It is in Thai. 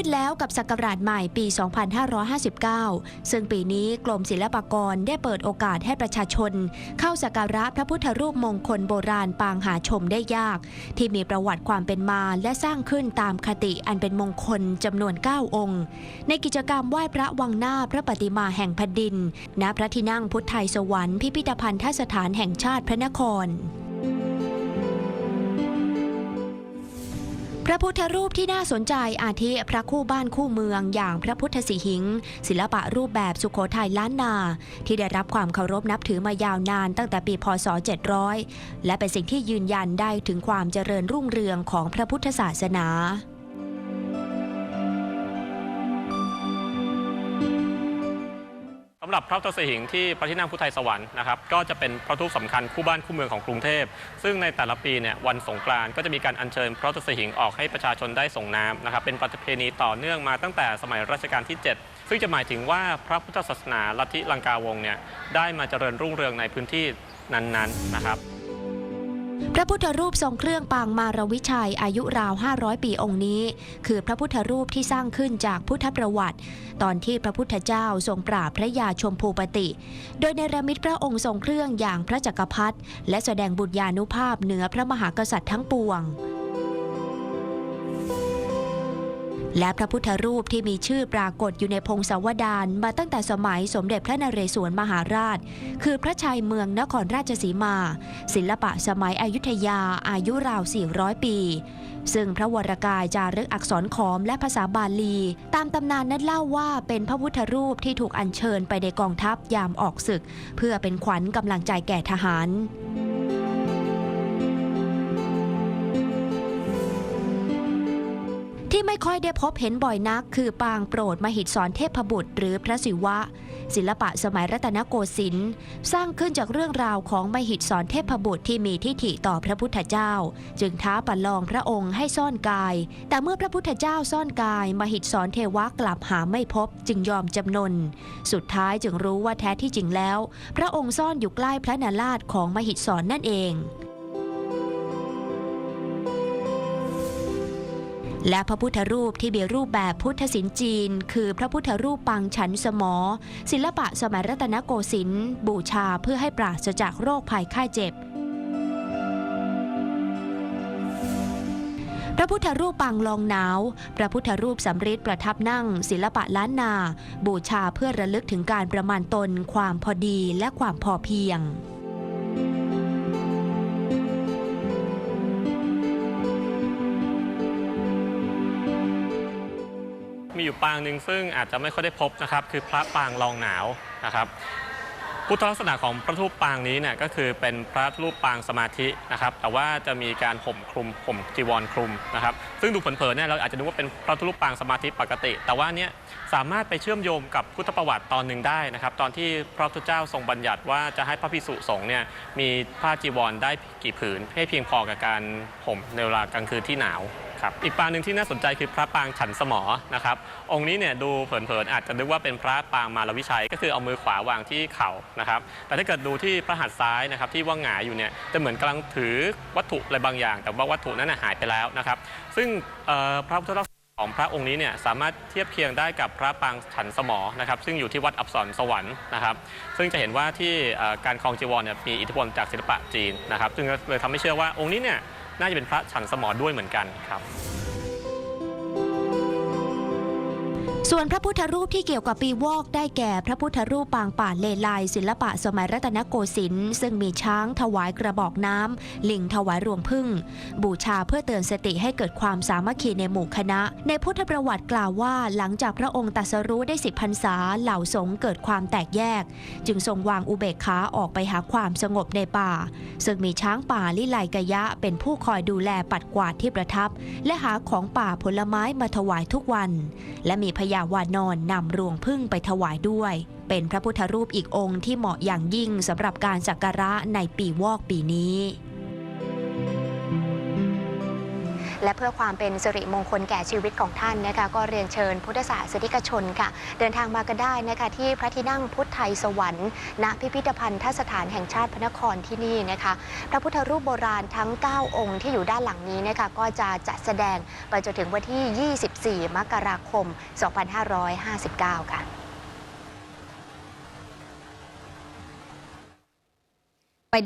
ขึ้นแล้วกับศักราชใหม่ปี 2559 ซึ่งปีนี้กรมศิลปากรได้เปิดโอกาสให้ประชาชน เข้าสักการะพระพุทธรูปมงคลโบราณปางหาชมได้ยาก ที่มีประวัติความเป็นมาและสร้างขึ้นตามคติอันเป็นมงคลจำนวน 9 องค์ ในกิจกรรมไหว้พระวังหน้าพระปฏิมาแห่งแผ่นดิน ณ พระที่นั่งพุทธไทยสวรรค์พิพิธภัณฑสถานแห่งชาติพระนคร พระพุทธรูปที่น่าสนใจอาทิพระคู่บ้านคู่เมืองอย่างพระพุทธสีหิง ศิลปะรูปแบบสุโขทัยล้านนา ที่ได้รับความเคารพนับถือมายาวนานตั้งแต่ปีพศ 700 และเป็นสิ่งที่ยืนยันได้ถึงความเจริญรุ่งเรืองของพระพุทธศาสนาำหรับพระพุทธสิหิงที่พระที่นั่งพุทธไทยสวรรค์นะครับก็จะเป็นพระทูปสำคัญคู่บ้านคู่เมืองของกรุงเทพ ซึ่งในแต่ละปีเนี่ยวันสงกรานต์ก็จะมีการอัญเชิญพระพุทธสิหิงออกให้ประชาชนได้ส่งน้ำนะครับเป็นประเพณีต่อเนื่องมาตั้งแต่สมัยรัชกาลที่ 7 ซึ่งจะหมายถึงว่าพระพุทธศาสนาลัทธิลังกาวงศ์เนี่ยได้มาเจริญรุ่งเรืองในพื้นที่นั้นๆนะครับ พระพุทธรูปทรงเครื่องปางมารวิชัยอายุราว 500 ปีองค์นี้ คือพระพุทธรูปที่สร้างขึ้นจากพุทธประวัติ ตอนที่พระพุทธเจ้าทรงปราบพระยาชมพูปติ โดยในระมิตพระองค์ทรงเครื่องอย่างพระจักรพรรดิและแสดงบุญญานุภาพเหนือพระมหากษัตริย์ทั้งปวง และพระพุทธรูปที่มีชื่อปรากฏอยู่ในพงศาวดารมาตั้งแต่สมัยสมเด็จพระนเรศวรมหาราช คือพระชัยเมืองนครราชสีมา ศิลปะสมัยอยุธยาอายุราว 400 ปี ซึ่งพระวรกายจารึกอักษรขอมและภาษาบาลี ตามตำนานนั้นเล่าว่าเป็นพระพุทธรูปที่ถูกอัญเชิญไปในกองทัพยามออกศึก เพื่อเป็นขวัญกำลังใจแก่ทหาร ค่อยได้พบเห็นบ่อยนัก คือปางโปรดมหิดสรเทพบุตร หรือพระศิวะ ศิลปะสมัยรัตนโกสินทร์สร้างขึ้นจากเรื่องราวของมหิดสรเทพบุตรที่มีทิฐิต่อพระพุทธเจ้า จึงท้าประลองพระองค์ให้ซ่อนกาย แต่เมื่อพระพุทธเจ้าซ่อนกาย มหิดสรเทวะกลับหาไม่พบ จึงยอมจำนน สุดท้ายจึงรู้ว่าแท้ที่จริงแล้ว พระองค์ซ่อนอยู่ใกล้พระนาราชของมหิดสรนั่นเอง และพระพุทธรูปที่มีรูปแบบพุทธศิลป์จีน คือพระพุทธรูปปางฉันสมอ ศิลปะสมัยรัตนโกสินทร์บูชาเพื่อให้ปราศจากโรคภัยไข้เจ็บพระพุทธรูปปางลองหนาว พระพุทธรูปสำริดประทับนั่ง ศิลปะล้านนา บูชาเพื่อระลึกถึงการประมาณตน ความพอดีและความพอเพียง มีอยู่ปางหนึ่งซึ่งอาจจะไม่ค่อยได้พบนะครับ คือพระปางรองหนาวนะครับ พุทธลักษณะของพระรูปปางนี้เนี่ยก็คือเป็นพระรูปปางสมาธินะครับ แต่ว่าจะมีการห่มคลุมห่มจีวรคลุมนะครับ ซึ่งดูเผินๆเนี่ยเราอาจจะนึกว่าเป็นพระรูปปางสมาธิปกติ แต่ว่าเนี่ยสามารถไปเชื่อมโยงกับพุทธประวัติตอนหนึ่งได้นะครับ ตอนที่พระพุทธเจ้าทรงบัญญัติว่าจะให้พระภิกษุสงฆ์เนี่ยมีผ้าจีวรได้กี่ผืนให้เพียงพอกับการห่มในเวลากลางคืนที่หนาว ครับอีกปางหนึ่งที่น่าสนใจคือพระปางฉันสมอนะครับองค์นี้เนี่ยดูเผินๆอาจจะนึกว่าเป็นพระปางมารวิชัย ก็คือเอามือขวาวางที่เข่านะครับแต่ถ้าเกิดดูที่พระหัตถ์ซ้ายนะครับที่ว่างหงายอยู่เนี่ยจะเหมือนกำลังถือวัตถุอะไรบางอย่าง แต่ว่าวัตถุนั้นหายไปแล้วนะครับ ซึ่งพระพุทธลักษณของพระองค์นี้เนี่ยสามารถเทียบเคียงได้กับพระปางฉันสมอนะครับซึ่งอยู่ที่วัดอับสรสวรรค์นะครับ ซึ่งจะเห็นว่าที่การคลองจีวรเนี่ยมีอิทธิพลจากศิลปะจีนนะครับ ซึ่งเลยทำให้เชื่อว่าองค์นี้เนี่ย น่าจะเป็นพระฉันสมอด้วยเหมือนกันครับ ส่วนพระพุทธรูปที่เกี่ยวกับปีวอกได้แก่พระพุทธรูปปางป่าเลไลศิลปะสมัยรัตนโกสินทร์ซึ่งมีช้างถวายกระบอกน้ำลิงถวายรวงพึ่ง บูชาเพื่อเตือนสติให้เกิดความสามัคคีในหมู่คณะ ในพุทธประวัติกล่าวว่าหลังจากพระองค์ตรัสรู้ได้สิบพรรษาเหล่าสงฆ์เกิดความแตกแยก จึงทรงวางอุเบกขาออกไปหาความสงบในป่า ซึ่งมีช้างป่าลิไลกะยะ เป็นผู้คอยดูแลปัดกวาดที่ประทับ และหาของป่าผลไม้มาถวายทุกวันและมีพญาวานอนนำรวงพึ่งไปถวายด้วย เป็นพระพุทธรูปอีกองค์ที่เหมาะอย่างยิ่งสำหรับการสักการะในปีวอกปีนี้ และเพื่อความเป็นสิริมงคลแก่ชีวิตของท่านนะคะก็เรียนเชิญพุทธศาสนิกชนค่ะ เดินทางมากันได้นะคะที่พระที่นั่งพุทธไทยสวรรค์ณพิพิธภัณฑสถานแห่งชาติพระนครที่นี่นะคะพระพุทธรูปโบราณทั้ง 9 องค์ที่อยู่ด้านหลังนี้นะคะก็จะจัดแสดงไปจนถึงวันที่ 24 มกราคม 2559 ค่ะ